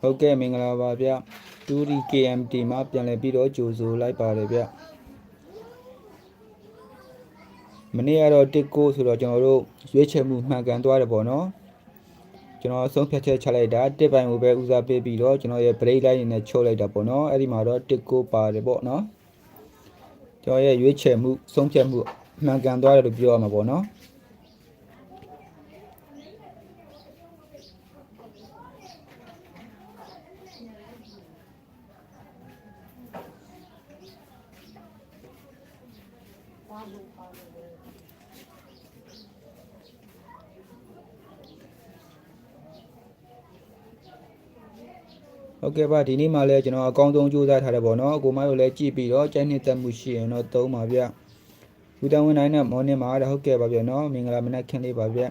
ဟုတ်ကဲ့မင်္ဂလာပါဗျတူရီ KMT မှာပြန်လည်ပြီးတော့ကြိုဆိုလိုက်ပါတယ်ဗျမနေ့ကတော့တစ်ကိုဆိုတော့ကျွန်တော်တို့ရွေးချယ်မှုမှန်ကန်သွားတယ်ပေါ့နော်ကျွန်တော်ဆုံးဖြတ်ချက်ချလိုက်တာတစ်ပိုင်ကိုပဲဦးစားပေးပြီးတော့ကျွန်တော်ရဲ့ break line နဲ့ချုပ်လိုက်တာပေါ့နော်အဲ့ဒီမှာတော့တစ်ကိုပါတယ်ပေါ့နော်ကျွန်တော်ရဲ့ရွေးချယ်မှုဆုံးဖြတ်မှုမှန်ကန်သွားတယ်လို့ပြောရမှာပေါ့နော် ဟုတ်ကဲ့ပါဒီနေ့မှလည်းကျွန်တော်အကောင်းဆုံးကြိုးစားထားတယ်ပေါ့နော်အကိုမတို့လည်းကြည့်ပြီးတော့ကြိုက်နှစ်သက်မှုရှိရင်တော့သုံးပါဗျလူတန်ဝင်နိုင်တဲ့မော်နင်းမှာတဲ့ဟုတ်ကဲ့ပါဗျနော်မင်္ဂလာမနက်ခင်းလေးပါဗျ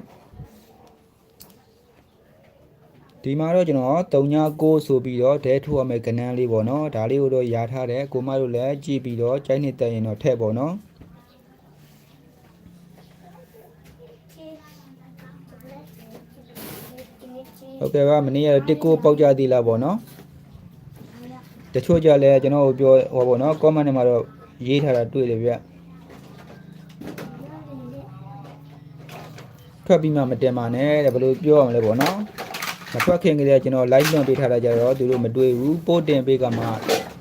ဒီမှာတော့ကျွန်တော်39ဆိုပြီးတော့ဒဲထိုးရမယ်ကဏ္ဍလေးပေါ့နော်ဒါလေးကိုတော့ယာထားတယ်ကိုမတို့လည်းကြည့်ပြီးတော့ကြိုက်နှစ်သက်ရင်တော့ထည့်ပေါ့နော် ဟုတ်ကဲ့ပါမနေ့ကတစ်ကိုပေါက်ကြသေးလားပေါ့နော်တချို့ကြလဲကျွန်တော်တို့ပြောဟောပေါ့နော် comment ထဲမှာတော့ရေးထားတာတွေ့တယ်ဗျထွက်ပြီးမှမတင်ပါနဲ့တဲ့ဘယ်လိုပြောရမလဲပေါ့နော်မထွက်ခင်ကလေးကကျွန်တော် live လွှင့်ပေးထားတာကြတော့သူတို့မတွေ့ဘူးပို့တင်ပေးကမှ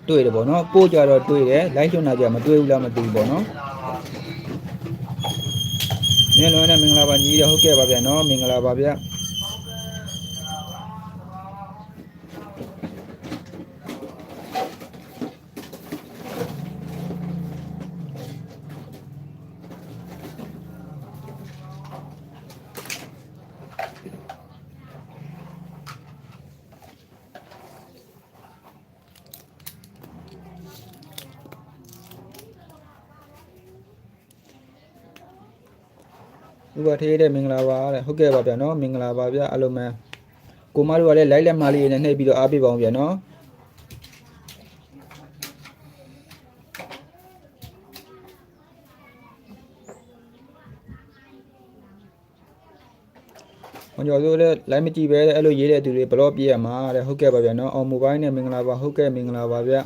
တွေ့တယ်ပေါ့နော်ပို့ကြတော့တွေ့တယ် live လွှင့်တာကြမတွေ့ဘူးလားမသိဘူးပေါ့နော်ညလုံးနဲ့မင်္ဂလာပါညီရဟုတ်ကဲ့ပါဗျာနော်မင်္ဂလာပါဗျာ ပထေးတဲ့မင်္ဂလာပါတဲ့ဟုတ်ကဲ့ပါဗျာနော်မင်္ဂလာပါဗျာအလုံးမဲကိုမတို့ကလည်း live လက်မလေးနဲ့နှိပ်ပြီးတော့အားပေးပါအောင်ဗျာနော်မကျော်စိုးလည်း live မကြည့်ပဲအဲ့လိုရေးတဲ့သူတွေဘလော့ပြည့်ရမှာတဲ့ဟုတ်ကဲ့ပါဗျာနော်အောင်မိုဘိုင်းနဲ့မင်္ဂလာပါဟုတ်ကဲ့မင်္ဂလာပါဗျာ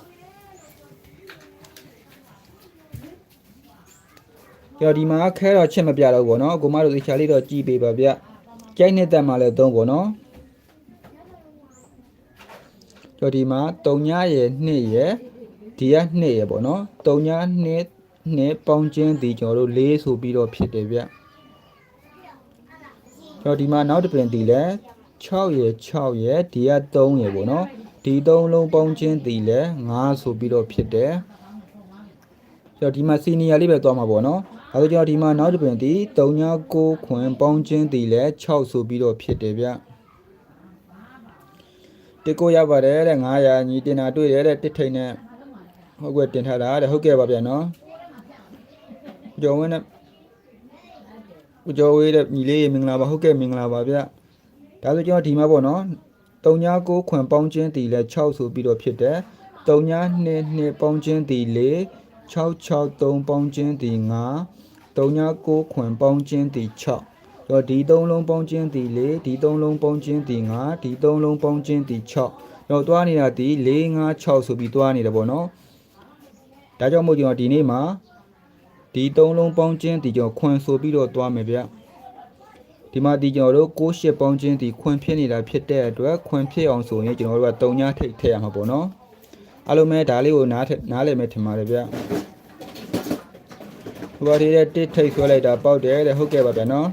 ကြော်ဒီမှာခဲတော့ချက်မပြတော့ဘူးပေါ့နော်ကိုမတို့သေချာလေးတော့ကြည်ပေးပါဗျကြိုက်နှစ်သက်မှလည်းသုံးပေါ့နော်ကြော်ဒီမှာ3ညရဲ့2ရဲ့ဒီက2ရဲ့ပေါ့နော်3ည2နှစ်ပေါင်းချင်းဒီကျွန်တော်တို့၄ဆိုပြီးတော့ဖြစ်တယ်ဗျကြော်ဒီမှာနောက်တစ်ပြင်ဒီလဲ6ရဲ့6ရဲ့ဒီက3ရဲ့ပေါ့နော်ဒီ3လုံးပေါင်းချင်းဒီလဲ9ဆိုပြီးတော့ဖြစ်တယ်ကြော်ဒီမှာစီနီယာလေးပဲသွားမှာပေါ့နော် အဲဒါကြောင့်ဒီမှာနောက်တစ်ပြင်ဒီ39ခွင်ပေါင်းချင်းဒီလဲ6ဆိုပြီးတော့ဖြစ်တယ်ဗျတစ်ကိုရောက်ပါတယ်တဲ့900ညီတင်တာတွေ့တယ်တဲ့တစ်ထိန်နဲ့ဟုတ်ကဲ့တင်ထားတာတဲ့ဟုတ်ကဲ့ပါဗျာနော်ကျော်ဝင်းနဲ့ဦးကျော်ဝေးတဲ့ညီလေးရေမင်္ဂလာပါဟုတ်ကဲ့မင်္ဂလာပါဗျဒါဆိုကျွန်တော်ဒီမှာပေါ့နော်39ခွင်ပေါင်းချင်းဒီလဲ6ဆိုပြီးတော့ဖြစ်တယ်39နှစ်ပေါင်းချင်းဒီ4 663ပေါင်းချင်းဒီ9 39ခွင်ပေါင်းချင်းဒီ6တော့ဒီ3လုံးပေါင်းချင်းဒီ4ဒီ3လုံးပေါင်းချင်းဒီ9ဒီ3လုံးပေါင်းချင်းဒီ6တော့တွားနေတာဒီ4 5 6ဆိုပြီးတွားနေတယ်ပေါ့နော်ဒါကြောင့်မို့ကျွန်တော်ဒီနေ့မှာဒီ3လုံးပေါင်းချင်းဒီကျွန်တော်ခွင်ဆိုပြီးတော့တွားမယ်ဗျဒီမှာဒီကျွန်တော်တို့6 8ပေါင်းချင်းဒီခွင်ဖြစ်နေတာဖြစ်တဲ့အတွက်ခွင်ဖြစ်အောင်ဆိုရင်ကျွန်တော်တို့က3ညထိတ်ထည့်ရမှာပေါ့နော် အားလုံးပဲဒါလေးကိုနားနားလည်မယ်ထင်ပါတယ်ဗျဟိုဘာဒီတဲ့တစ်ထိတ်ဆွဲလိုက်တာပေါက်တယ်တဲ့ဟုတ်ကဲ့ပါဗျာနော်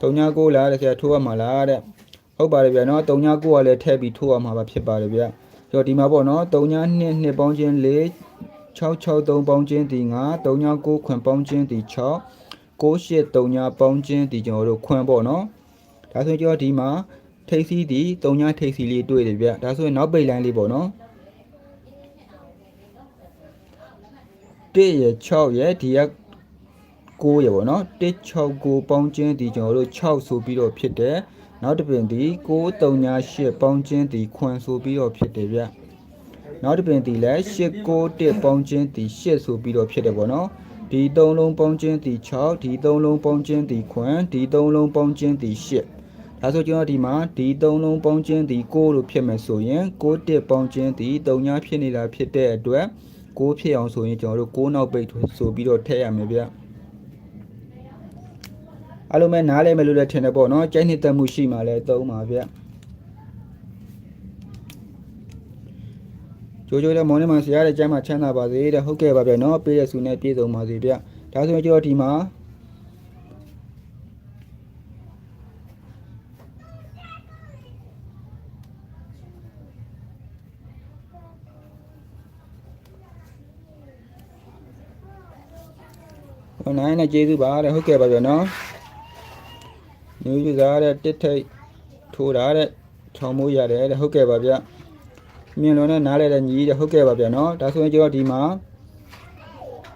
39လားတဲ့ဆရာထိုးရမှာလားတဲ့ဟုတ်ပါတယ်ဗျာနော်39ကလည်းထည့်ပြီးထိုးရမှာပါဖြစ်ပါတယ်ဗျာဆိုတော့ဒီမှာပေါ့နော်39နှစ်နှစ်ပေါင်းချင်း4 663ပေါင်းချင်းဒီ9 39ခွင်ပေါင်းချင်းဒီ6 9839ပေါင်းချင်းဒီကျွန်တော်တို့ခွင်ပေါ့နော်ဒါဆိုရင်ကျွန်တော်ဒီမှာထိပ်စီးဒီ39ထိပ်စီးလေးတွေ့တယ်ဗျဒါဆိုရင်နောက်ပိတ်လိုင်းလေးပေါ့နော် 1ရ6ရဒီက9ရပေါ့နော်169ပေါင်းချင်းဒီကျွန်တော်တို့6ဆိုပြီးတော့ဖြစ်တယ်နောက်တစ်ပြင်ဒီ938ပေါင်းချင်းဒီခွန်ဆိုပြီးတော့ဖြစ်တယ်ဗျနောက်တစ်ပြင်ဒီလဲ891ပေါင်းချင်းဒီ8ဆိုပြီးတော့ဖြစ်တယ်ပေါ့နော်ဒီ3လုံးပေါင်းချင်းဒီ6ဒီ3လုံးပေါင်းချင်းဒီခွန်ဒီ3လုံးပေါင်းချင်းဒီ8ဒါဆိုကျွန်တော်ဒီမှာဒီသုံးလုံးပေါင်းခြင်းဒီ6လို့ဖြစ်မယ်ဆိုရင်6တစ်ပေါင်းခြင်းဒီ3ညဖြစ်နေတာဖြစ်တဲ့အတွက် 6ဖြစ်အောင်ဆိုရင်ကျွန်တော်တို့6နောက်ပိတ်ဆိုပြီးတော့ထည့်ရမယ်ဗျအလုံးမဲ့နားလဲမယ်လို့လည်းထင်တယ်ပေါ့နော်ကြိုက်နှစ်သက်မှုရှိမှလည်းသုံးပါဗျကြိုးကြိုးလည်းမောင်နှမဆရာရဲ့ကျမ်းမှာချမ်းသာပါစေတဲ့ဟုတ်ကဲ့ပါဗျနော်ပေးရစုနဲ့ပြည့်စုံပါစေဗျဒါဆိုရင်ကျွန်တော်ဒီမှာ ဟိုနိုင်နဲ့ကျေးဇူးပါတဲ့ဟုတ်ကဲ့ပါဗျနော်ညူယူစားတဲ့တစ်ထိတ်ထိုးတာတဲ့ထောင်မိုးရတယ်တဲ့ဟုတ်ကဲ့ပါဗျမြင်လုံးနဲ့နားလဲတဲ့ညီတဲ့ဟုတ်ကဲ့ပါဗျနော်ဒါဆိုရင်ကျွန်တော်ဒီမှာ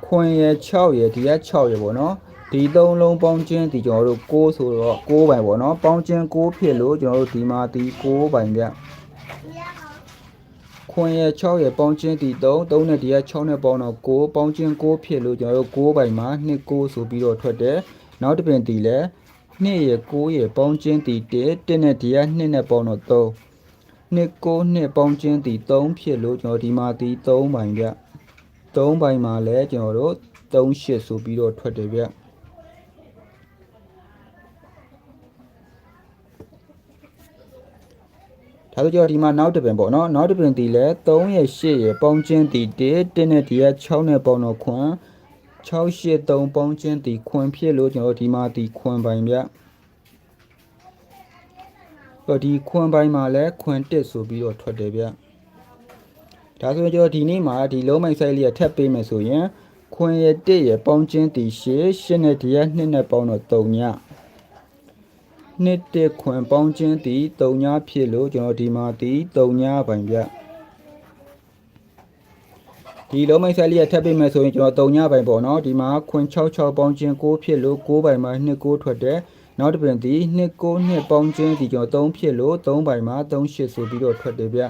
ခွင်ရ6ရဒီက6ရပေါ့နော်ဒီသုံးလုံးပေါင်းချင်းဒီကျွန်တော်တို့6ဆိုတော့6ပိုင်ပေါ့နော်ပေါင်းချင်း6ဖြစ်လို့ကျွန်တော်တို့ဒီမှာဒီ6ပိုင်ဗျ ခွင်ရ6ရပေါင်းချင်းဒီ3 3နဲ့ဒီက6နဲ့ပေါင်းတော့6ပေါင်းချင်း6ဖြစ်လို့ကျွန်တော်တို့6ပိုင်မှာ2 6ဆိုပြီးတော့ထွက်တယ်နောက်တစ်ပင်ဒီလဲ2ရ9ရပေါင်းချင်းဒီ1 1နဲ့ဒီက2နဲ့ပေါင်းတော့3နှစ်ကိုနှစ်ပေါင်းချင်းတီ3ဖြစ်လို့ကျွန်တော်ဒီမှာတီ3ပိုင်ဗျ3ပိုင်မှာလဲကျွန်တော်တို့3ရှစ်ဆိုပြီးတော့ထွက်တယ်ဗျ ဒါဆိုကျွန်တော်ဒီမှာနောက်တစ်ပင်ပေါ့နော်နောက်တစ်ပင်တီလဲ3ရဲ့8ရဲ့ပေါင်းချင်းတီ1 1နဲ့ဒီက6နဲ့ပေါင်းတော့ခွန်း6 8 3ပေါင်းချင်းတီခွန်းဖြစ်လို့ကျွန်တော်ဒီမှာတီခွန်းပိုင်ဗျတော့ဒီခွန်ပိုင်းမှာလည်းခွန်တစ်ဆိုပြီးတော့ထွက်တယ်ဗျဒါဆိုရင်ကျွန်တော်ဒီနေ့မှာဒီလုံးမိုက်ဆိုင်လေးထပ်ပေးမယ်ဆိုရင်ခွန်ရဲ့တစ်ရဲ့ပေါင်းချင်းတီရှေ့ရှင်းနဲ့ဒီကနှစ်နဲ့ပေါင်းတော့3ည နှစ်တစ်ခွန်ပေါင်းချင်းတီ3ညဖြစ်လို့ကျွန်တော်ဒီမှာတီ3ညပိုင်ဗျဒီလုံးမိုက်ဆိုင်လေးထပ်ပေးမယ်ဆိုရင်ကျွန်တော်3ညပိုင်ပေါ့နော်ဒီမှာခွန်66ပေါင်းချင်း6ဖြစ်လို့6ပိုင်မှာ2 6ထွက်တယ်နောက်တစ်ပင်သည်နှစ်ကိုနှစ်ပေါင်းချင်းဒီကျွန်တော်3ဖြစ်လို့3ပိုင်မှာ3 8ဆိုပြီးတော့ထွက်တယ်ဗျ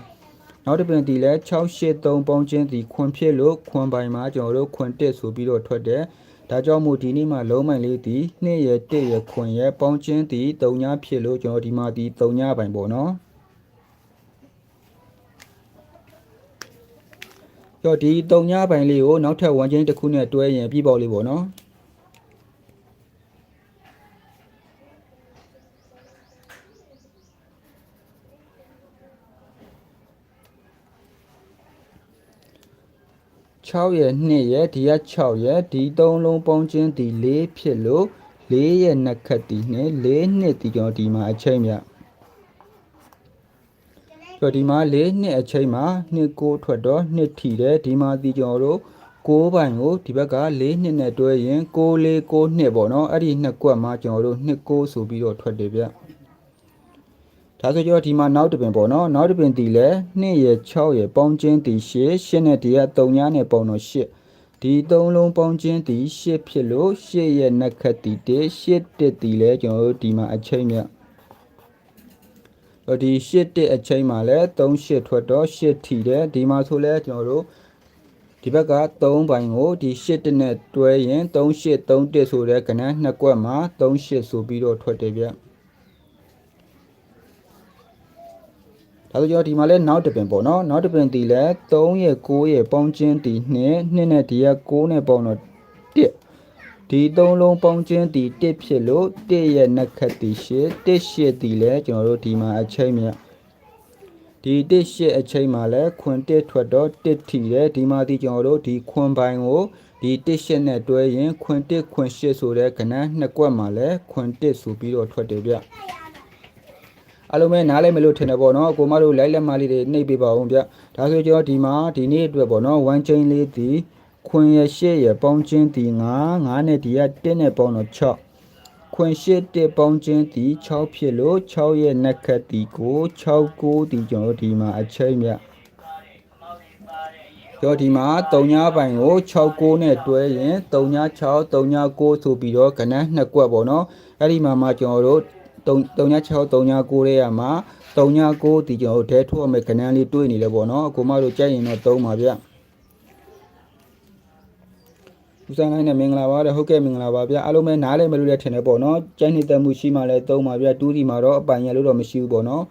နောက်တစ်ပင်ဒီလဲ6 8 3ပေါင်းချင်းဒီခွန်ဖြစ်လို့ခွန်ပိုင်မှာကျွန်တော်တို့ခွန်တက်ဆိုပြီးတော့ထွက်တယ် ဒါကြောင့်မို့ဒီနေ့မှာလုံးမိုင်လေးဒီ2ရ1ရခွန်ရပေါင်းချင်းဒီ3ညဖြစ်လို့ကျွန်တော်ဒီမှာဒီ3ညပိုင်ပေါ့နော်ကြောဒီ3ညပိုင်လေးကိုနောက်ထပ်1ချင်းတစ်ခုနဲ့တွဲရင်ပြီးပေါ့လေးပေါ့နော် 6ရဲ့2ရဲ့ဒီက6ရဲ့ဒီ3လုံးပေါင်းချင်းဒီ4ဖြစ်လို့4ရဲ့နှစ်ခတ်ဒီနဲ့4နှစ်ဒီကြောင့်ဒီမှာအချိန်မြဆိုဒီမှာ4နှစ်အချိန်မှာ2ကိုထွက်တော့2ထီတယ်ဒီမှာဒီကျွန်တော်တို့6ပိုင်ကိုဒီဘက်က4နှစ်နဲ့တွဲရင်6 4 6နှစ်ပေါ့နော်အဲ့ဒီနှစ်ကွက်မှာကျွန်တော်တို့2 6ဆိုပြီးတော့ထွက်တယ်ဗျ ဒါဆိုကျွန်တော်ဒီမှာနောက်တစ်ပင်ပေါ့နော်နောက်တစ်ပင်တီလဲ2ရယ်6ရယ်ပေါင်းချင်းတီ8 8နဲ့ဒီက3ညနဲ့ပေါင်းတော့8ဒီ3လုံးပေါင်းချင်းတီ8ဖြစ်လို့8ရဲ့နှက်ခတ်တီ1 8တက်တီလဲကျွန်တော်တို့ဒီမှာအချိန်မြတ်တော့ဒီ8တက်အချိန်မှာလဲ3 8ထွက်တော့8ထီတယ်ဒီမှာဆိုလဲကျွန်တော်တို့ဒီဘက်က3ပိုင်းကိုဒီ8တက်နဲ့တွဲရင်3 8 3တက်ဆိုတဲ့ကဏ္ဍနှစ်ကွက်မှာ3 8ဆိုပြီးတော့ထွက်တယ်ဗျ ဒါဆိုကျွန်တော်ဒီမှာလဲနောက်တစ်ပင်ပေါ့နော်နောက်တစ်ပင်တီလဲ3ရဲ့6ရဲ့ပေါင်းချင်းတီ2 2နဲ့ဒီက6နဲ့ပေါင်းတော့1ဒီ3လုံးပေါင်းချင်းတီ1ဖြစ်လို့1ရဲ့နှက်ခတ်တီ8 1 8တီလဲကျွန်တော်တို့ဒီမှာအချိန်မြတ်ဒီ1 8အချိန်မှာလဲခွန်1ထွက်တော့1ထီတယ်ဒီမှာဒီကျွန်တော်တို့ဒီခွန်ပိုင်းကိုဒီ1 8နဲ့တွဲရင်ခွန်1ခွန်8ဆိုတဲ့ကဏ္ဍနှစ်ကွက်မှာလဲခွန်1ဆိုပြီးတော့ထွက်တယ်ဗျ အလုံးမဲနားလဲမလို့ထင်တယ်ပေါ့နော်ကိုမတို့လိုက်လက်မလေးတွေနှိပ်ပေးပါအောင်ဗျဒါဆိုကျွန်တော်ဒီမှာဒီနေ့အတွက်ပေါ့နော်1 chain လေးဒီခွင်ရရှစ်ရပေါင်းချင်းဒီ9 9နဲ့ဒီက1နဲ့ပေါင်းတော့6ခွင်ရှစ်1ပေါင်းချင်းဒီ6ဖြစ်လို့6ရဲ့နှက်ခတ်ဒီကို6 9ဒီကျွန်တော်ဒီမှာအချိန်မြကျော်ဒီမှာ3ညပိုင်ကို6 9နဲ့တွဲရင်3ည6 3ည9ဆိုပြီးတော့ကဏ္ဍနှစ်ကွက်ပေါ့နော်အဲ့ဒီမှာမှကျွန်တော်တို့ 3 3ည6 3ည9ရဲရမှာ3ည9ဒီကျွန်တော်တို့ထဲထိုးရမယ့်ကဏ္ဍလေးတွေးနေလဲပေါ့နော်အကိုမတို့ကြိုက်ရင်တော့3ပါဗျဦးဆိုင်လိုက်နဲ့မင်္ဂလာပါတဲ့ဟုတ်ကဲ့မင်္ဂလာပါဗျအားလုံးပဲနားလည်မလို့လည်းထင်တယ်ပေါ့နော်ကြိုက်နေတဲ့မှုရှိမှလည်းသုံးပါဗျတူးဒီမှာတော့အပိုင်ရလို့တော့မရှိဘူးပေါ့နော်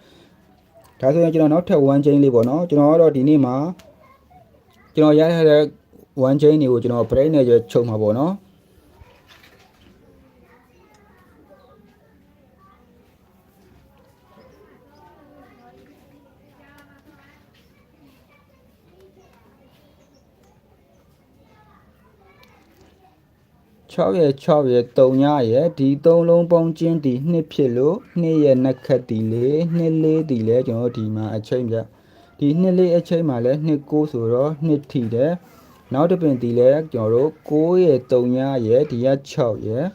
ဒါဆိုရင်ကျွန်တော်နောက်ထပ်1 chain လေးပေါ့နော်ကျွန်တော်ကတော့ဒီနေ့မှာကျွန်တော်ရထားတဲ့1 chain တွေကိုကျွန်တော် break နဲ့ချုပ်မှာပေါ့နော် 6ရဲ့6ရဲ့3ညရဲ့ဒီ3လုံးပေါင်းချင်းဒီ2ဖြစ်လို့2ရဲ့နှစ်ခတ်ဒီလေး2လေးဒီလဲကျွန်တော်ဒီမှာအချိန်ပြဒီ2လေးအချိန်မှာလဲ2 9ဆိုတော့2ထီတယ်နောက်တစ်ပင်ဒီလဲကျွန်တော်တို့9ရဲ့3ညရဲ့ဒီက6ရဲ့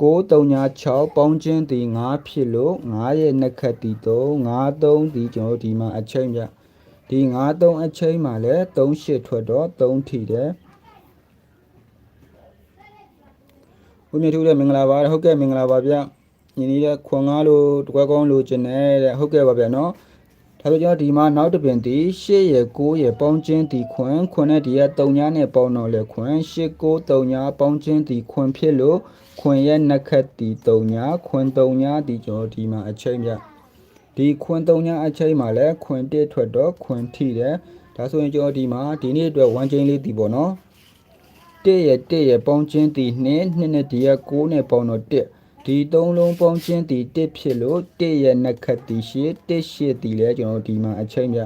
9 3ည6ပေါင်းချင်းဒီ9ဖြစ်လို့9ရဲ့နှစ်ခတ်ဒီ3 9 3ဒီကျွန်တော်ဒီမှာအချိန်ပြဒီ9 3အချိန်မှာလဲ3 8ထွက်တော့3ထီတယ် ဦးမြတ်ထူးတဲ့မင်္ဂလာပါတဲ့ဟုတ်ကဲ့မင်္ဂလာပါဗျညီနေတဲ့ခွန်ငါလို့တကွက်ကောင်းလို့ကျင်နေတဲ့ဟုတ်ကဲ့ပါဗျနော်ဒါဆိုကျွန်တော်ဒီမှာနောက်တစ်ပင်ဒီ8ရယ်9ရယ်ပေါင်းချင်းဒီခွန်ခွန်နဲ့ဒီက3ညာနဲ့ပေါင်းတော့လေခွန်8 9 3ညာပေါင်းချင်းဒီခွန်ဖြစ်လို့ခွန်ရဲ့နှစ်ခတ်ဒီ3ညာခွန်3ညာဒီကျွန်တော်ဒီမှာအချိန်ပြဒီခွန်3ညာအချိန်မှာလဲခွန်1ထွက်တော့ခွန်ထိတယ်ဒါဆိုရင်ကျွန်တော်ဒီမှာဒီနေ့အတွက်1ချင်းလေးဒီပေါ့နော် 1ရဲ့1ရဲ့ပေါင်းချင်းတီ2 2နဲ့ဒီရဲ့9နဲ့ပေါင်းတော့1ဒီသုံးလုံးပေါင်းချင်းတီ1ဖြစ်လို့1ရဲ့နှစ်ခတ်တီရှစ်1ရှစ်တီလဲကျွန်တော်ဒီမှာအချိန်ပြ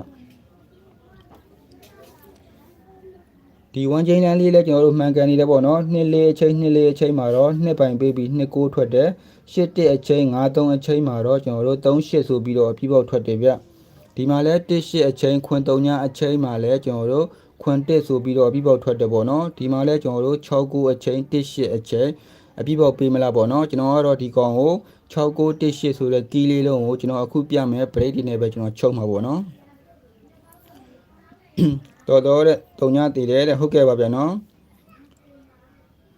ဒီ1ချင်းလမ်းလေးလဲကျွန်တော်တို့မှန်ကန်နေတယ်ပေါ့နော်2လေးအချိန်2လေးအချိန်မှာတော့2ပိုင်ပေးပြီး2 9ထွက်တယ်8 1အချိန်9 3အချိန်မှာတော့ကျွန်တော်တို့3 8ဆိုပြီးတော့အပြည့်ပေါက်ထွက်တယ်ဗျဒီမှာလဲ1 8အချိန်ခွန်3ညအချိန်မှာလဲကျွန်တော်တို့ ခွန်တက်ဆိုပြီးတော့အပြည့်ပေါက်ထွက်တယ်ပေါ့နော်ဒီမှာလဲကျွန်တော်တို့6 9အချိန်1 8အချိန်အပြည့်ပေါက်ပေးမလားပေါ့နော်ကျွန်တော်ကတော့ဒီကောင်ကို6 9 1 8ဆိုတဲ့ကီးလေးလုံးကိုကျွန်တော်အခုပြမယ် break ဒီနဲ့ပဲကျွန်တော်ချုပ်မှာပေါ့နော်တော်တော်တဲ့တုံညာတည်တယ်တဲ့ဟုတ်ကဲ့ပါဗျာနော်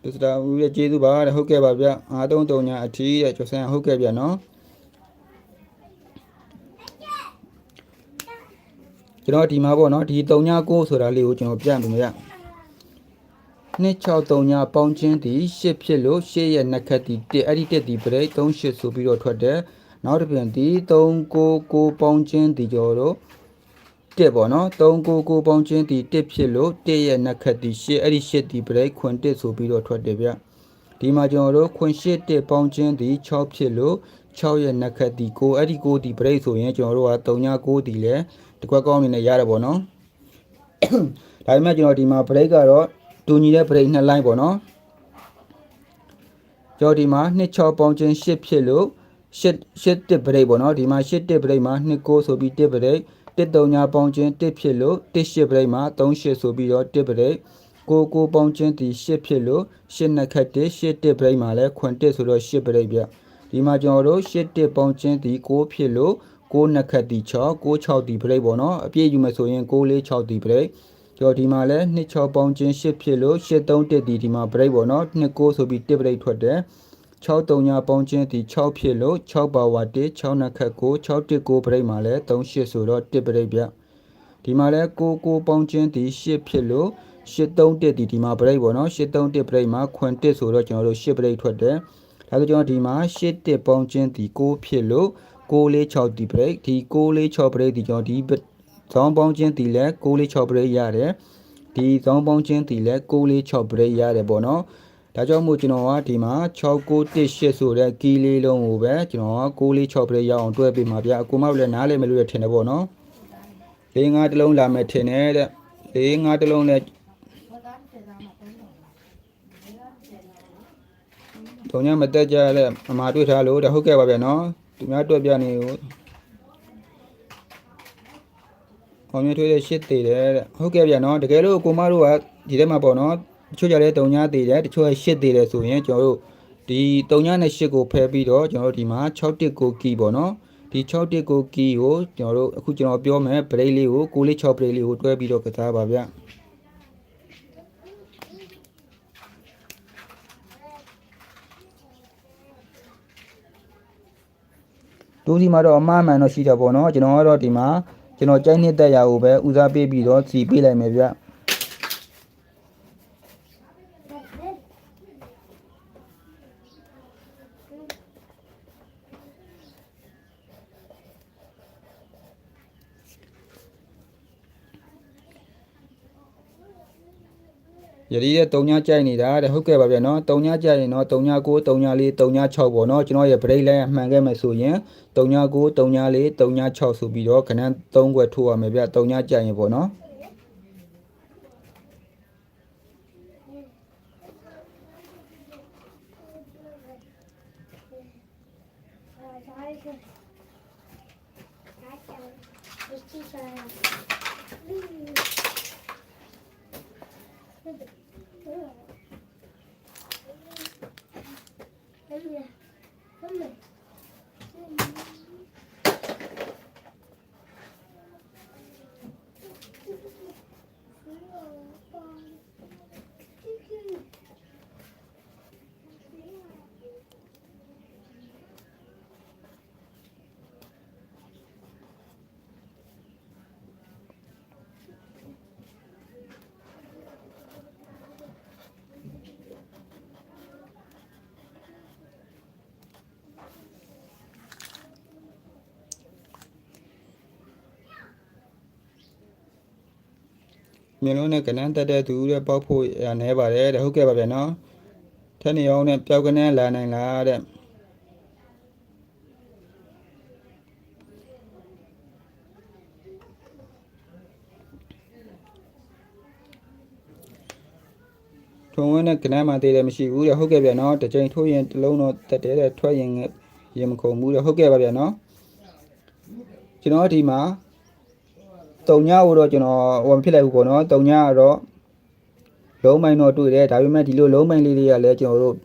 ဒီစတာဦးရဲ့ကျေးဇူးပါတဲ့ဟုတ်ကဲ့ပါဗျာအားသုံးတုံညာအထီးတဲ့ကျော်ဆန်းဟုတ်ကဲ့ဗျာနော် ကျွန်တော်ဒီမှာပေါ့နော်ဒီ3ည9ဆိုတာလေးကိုကျွန်တော်ပြန်ပြမယ်263ညပေါင်းချင်းဒီ8ဖြစ်လို့8ရဲ့နှစ်ခတ်ဒီ1အဲ့ဒီတက်ဒီပရိတ်38ဆိုပြီးတော့ထွက်တယ်နောက်တစ်ပြန်ဒီ399ပေါင်းချင်းဒီကျော်တော့1ပေါ့နော်399ပေါင်းချင်းဒီ1ဖြစ်လို့1ရဲ့နှစ်ခတ်ဒီ8အဲ့ဒီ8ဒီပရိတ်ခွန်1ဆိုပြီးတော့ထွက်တယ်ဗျဒီမှာကျွန်တော်တို့ခွန်8 1ပေါင်းချင်းဒီ6ဖြစ်လို့6ရဲ့နှစ်ခတ်ဒီ9အဲ့ဒီ9ဒီပရိတ်ဆိုရင်ကျွန်တော်တို့က3ည9ဒီလဲ တကွက်ကောင်းနေနဲ့ရတယ်ပေါ့နော်ဒါပေမဲ့ကျွန်တော်ဒီမှာ break ကတော့တူညီတဲ့ break နှစ် line ပေါ့နော်ကျွန်တော်ဒီမှာ26ပေါင်းချင်း8ဖြစ်လို့8 8တစ် break ပေါ့နော်ဒီမှာ8တစ် break မှာ29ဆိုပြီးတစ် break တစ်3ညာပေါင်းချင်း1ဖြစ်လို့1 8 break မှာ38ဆိုပြီးတော့1 break ကိုကိုပေါင်းချင်းဒီ8ဖြစ်လို့8နှစ်ခတ်1 8တစ် break မှာလဲခွန်1ဆိုတော့8 break ပြဒီမှာကျွန်တော်တို့8တစ်ပေါင်းချင်းဒီ9ဖြစ်လို့ 6နှစ်ခတ်တီ6 6 6တီဘရိတ်ပေါ့နော်အပြည့်ယူမယ်ဆိုရင်6 4 6တီဘရိတ်ကျော်ဒီမှာလဲ2 6ပေါင်းချင်း8ဖြစ်လို့8 3တက်တီဒီမှာဘရိတ်ပေါ့နော်2 9ဆိုပြီး1ဘရိတ်ထွက်တယ်6 3ညာပေါင်းချင်းဒီ6ဖြစ်လို့6ပါဝါ1 6နှစ်ခတ်9 6 1 9ဘရိတ်မှာလဲ3 8ဆိုတော့1ဘရိတ်ပြဒီမှာလဲ6 9ပေါင်းချင်းဒီ8ဖြစ်လို့8 3တက်တီဒီမှာဘရိတ်ပေါ့နော်8 3တက်ဘရိတ်မှာခွန်1ဆိုတော့ကျွန်တော်တို့8ဘရိတ်ထွက်တယ်ဒါဆိုကျွန်တော်ဒီမှာ8တက်ပေါင်းချင်းဒီ9ဖြစ်လို့ 646ဒီ break ဒီ646 break ဒီကျွန်တော်ဒီဇောင်းပေါင်းချင်းဒီလဲ646 break ရတယ်ဒီဇောင်းပေါင်းချင်းဒီလဲ646 break ရတယ်ပေါ့နော်ဒါကြောင့်မို့ကျွန်တော်ကဒီမှာ6918ဆိုတဲ့ကီးလေးလုံးကိုပဲကျွန်တော်က646 break ရအောင်တွဲပေးမှာဗျအကူမလည်းနားလည်မလို့ရထင်တယ်ပေါ့နော်၄၅တလုံးလာမယ်ထင်တယ်တဲ့၄၅တလုံးနဲ့တုံညမတက်ကြတဲ့အမှာတွေ့ထားလို့ဒါဟုတ်ကဲ့ပါဗျနော် သူများတွက်ပြနေကိုဟောမြထွေးတဲ့ရှစ်သေးတယ်တဲ့ဟုတ်ကဲ့ဗျာနော်တကယ်လို့ကိုမတို့ကဒီထဲမှာပေါ့နော်တချို့ကြတဲ့တုံညာသေးတယ်တချို့ကရှစ်သေးတယ်ဆိုရင်ကျွန်တော်တို့ဒီတုံညာနဲ့ရှစ်ကိုဖဲပြီးတော့ကျွန်တော်တို့ဒီမှာ6တစ်ကိုကီပေါ့နော်ဒီ6တစ်ကိုကီကိုကျွန်တော်တို့အခုကျွန်တော်ပြောမယ် break လေးကို6လေး6 break လေးကိုတွဲပြီးတော့ကစားပါဗျာ ဒုစီမှာတော့အမှားမှန်တော့ရှိတာပေါ့နော်ကျွန်တော်ကတော့ဒီမှာကျွန်တော်ကြိုက်နှစ်သက်ရာကိုပဲဦးစားပေးပြီးတော့စီပေးလိုက်မယ်ဗျ ယတိတဲ့3ညကြိုက်နေတာတဲ့ဟုတ်ကဲ့ပါဗျာနော်3ညကြိုက်ရင်တော့3ည9 3ည4 3ည6ပေါ့နော်ကျွန်တော်ရဲ့ break line မှန်ခဲ့မယ်ဆိုရင်3ည9 3ည4 3ည6ဆိုပြီးတော့ခဏ3ခွက်ထိုးရမယ်ဗျ3ညကြိုက်ရင်ပေါ့နော် မျိုးလုံးနဲ့ကနန်းတက်တဲ့သူတဲ့ပေါက်ဖို့ရနေပါတယ်တဲ့ဟုတ်ကဲ့ပါဗျာနော်ထက်နေအောင်နဲ့ပျောက်ကနန်းလာနိုင်လားတဲ့ထုံဝင်းနဲ့ကနန်းမှသေးတယ်မရှိဘူးတဲ့ဟုတ်ကဲ့ဗျာနော်တစ်ချိန်ထိုးရင်တစ်လုံးတော့တက်တယ်တဲ့ထွက်ရင်ရင်မခုံဘူးတဲ့ဟုတ်ကဲ့ပါဗျာနော်ကျွန်တော်ဒီမှာ တုံညကိုတော့ကျွန်တော်ဟိုဖြစ်လိုက်ဘူးပေါ့နော်တုံညကတော့လုံးမိုင်းတော့တွေ့တယ်ဒါပေမဲ့ဒီလိုလုံးမိုင်းလေးတွေကလည်းကျွန်တော်တို့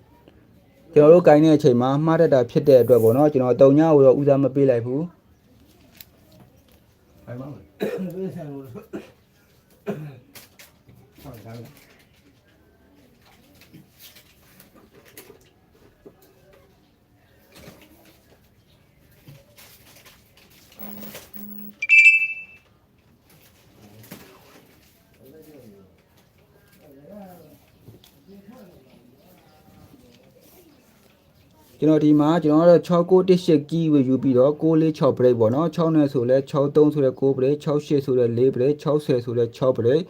ကျွန်တော်တို့ကိုင်းတဲ့အချိန်မှာမှားတတ်တာဖြစ်တဲ့အတွက်ပေါ့နော်ကျွန်တော်တုံညကိုတော့ဦးစားမပေးလိုက်ဘူးဘယ်မှာလဲ ကျွန်တော်ဒီမှာကျွန်တော်ကတော့6918ကီးဝယ်ယူပြီးတော့646 break ပေါ့နော်6နဲ့ဆိုလဲ63ဆိုလဲ6 break 68ဆိုလဲ4 break 60ဆိုလဲ6 break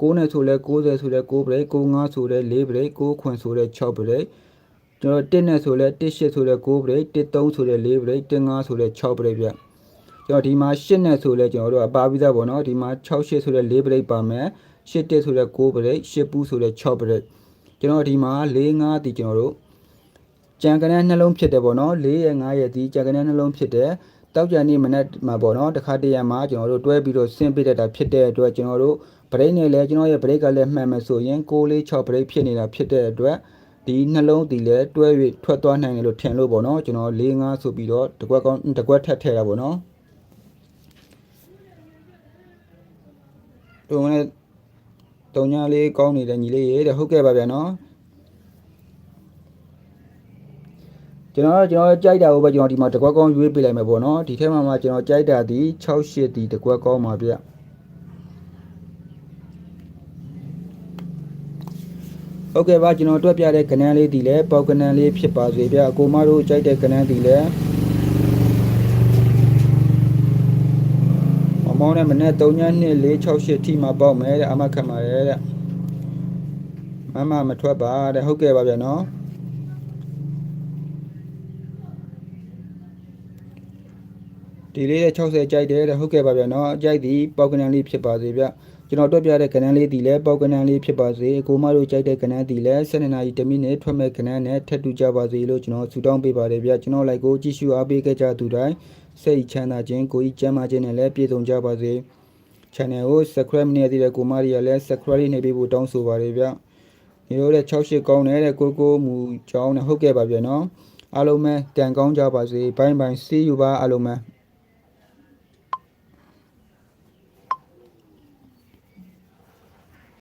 9နဲ့ဆိုလဲ90ဆိုလဲ9 break 95ဆိုလဲ4 break 9ခွန်ဆိုလဲ6 break ကျွန်တော်1နဲ့ဆိုလဲ18ဆိုလဲ9 break 13ဆိုလဲ4 break 15ဆိုလဲ6 break ဗျကျွန်တော်ဒီမှာ8နဲ့ဆိုလဲကျွန်တော်တို့အပါပြီးသားပေါ့နော်ဒီမှာ68ဆိုလဲ4 break ပါမယ်8တက်ဆိုလဲ9 break 8ပူးဆိုလဲ6 break ကျွန်တော်ဒီမှာ4 5တီကျွန်တော်တို့ ကြံကနန်းနှလုံးဖြစ်တယ်ပေါ့နော်၄ရက်၅ရက်ဒီကြံကနန်းနှလုံးဖြစ်တယ်တောက်ကြံနေ့မနက်မှာပေါ့နော်တခါတရံမှာကျွန်တော်တို့တွဲပြီးတော့ဆင်းပေးတတ်တာဖြစ်တဲ့အတွက်ကျွန်တော်တို့ဘရိတ်နဲ့လည်းကျွန်တော်ရဲ့ဘရိတ်ကလည်းမှန်မယ်ဆိုရင်6လေး6ဘရိတ်ဖြစ်နေတာဖြစ်တဲ့အတွက်ဒီနှလုံးဒီလည်းတွဲ၍ထွက်သွားနိုင်တယ်လို့ထင်လို့ပေါ့နော်ကျွန်တော်၄၅ဆိုပြီးတော့တကွက်ကောင်းတကွက်ထက်ထည့်တာပေါ့နော်တုံးနဲ့တုံညာလေးကောင်းနေတဲ့ညီလေးရေတဲ့ဟုတ်ကဲ့ပါဗျာနော် ကျွန်တော်ကျွန်တော်ကြိုက်တာကိုပဲကျွန်တော်ဒီမှာတကွက်ကောင်းရွေးပေးလိုက်မယ်ပေါ့နော်ဒီထဲမှာမှကျွန်တော်ကြိုက်တာဒီ68ဒီတကွက်ကောင်းပါဗျโอเคပါကျွန်တော်တွက်ပြတဲ့ကနန်းလေးဒီလဲပေါက်ကနန်းလေးဖြစ်ပါစေဗျအကိုမတို့ကြိုက်တဲ့ကနန်းဒီလဲမမောင်းနဲ့မနဲ့3ည2 4 6 8ထိမှာပေါက်မယ်တဲ့အမခံပါရဲ့တဲ့မမမထွက်ပါတဲ့ဟုတ်ကဲ့ပါဗျနော် ဒီလေးတဲ့60ကြိုက်တယ်တဲ့ဟုတ်ကဲ့ပါဗျာနော်အကြိုက်ဒီပေါက်ကနန်းလေးဖြစ်ပါစေဗျကျွန်တော်တွက်ပြတဲ့ကနန်းလေးဒီလဲပေါက်ကနန်းလေးဖြစ်ပါစေကိုမတို့ကြိုက်တဲ့ကနန်းဒီလဲ12နာရီ10မိနစ်ထွက်မဲ့ကနန်းနဲ့ထပ်တူကြပါစေလို့ကျွန်တော်ဆုတောင်းပေးပါတယ်ဗျကျွန်တော်လိုက်ကိုကြည့်ရှုအားပေးခဲ့ကြသူတိုင်းစိတ်ချမ်းသာခြင်းကိုယ်ကြီးကျမ်းမာခြင်းနဲ့လည်းပြည့်စုံကြပါစေ channel ကို subscribe မနေသေးတဲ့ကိုမတွေကလည်း subscribe နေပေးဖို့တောင်းဆိုပါတယ်ဗျညီတို့တဲ့68ကောင်းတဲ့ကိုကိုမူကြောင်းနဲ့ဟုတ်ကဲ့ပါဗျာနော်အားလုံးပဲကံကောင်းကြပါစေဘိုင်းဘိုင်း see you ပါအားလုံးပဲ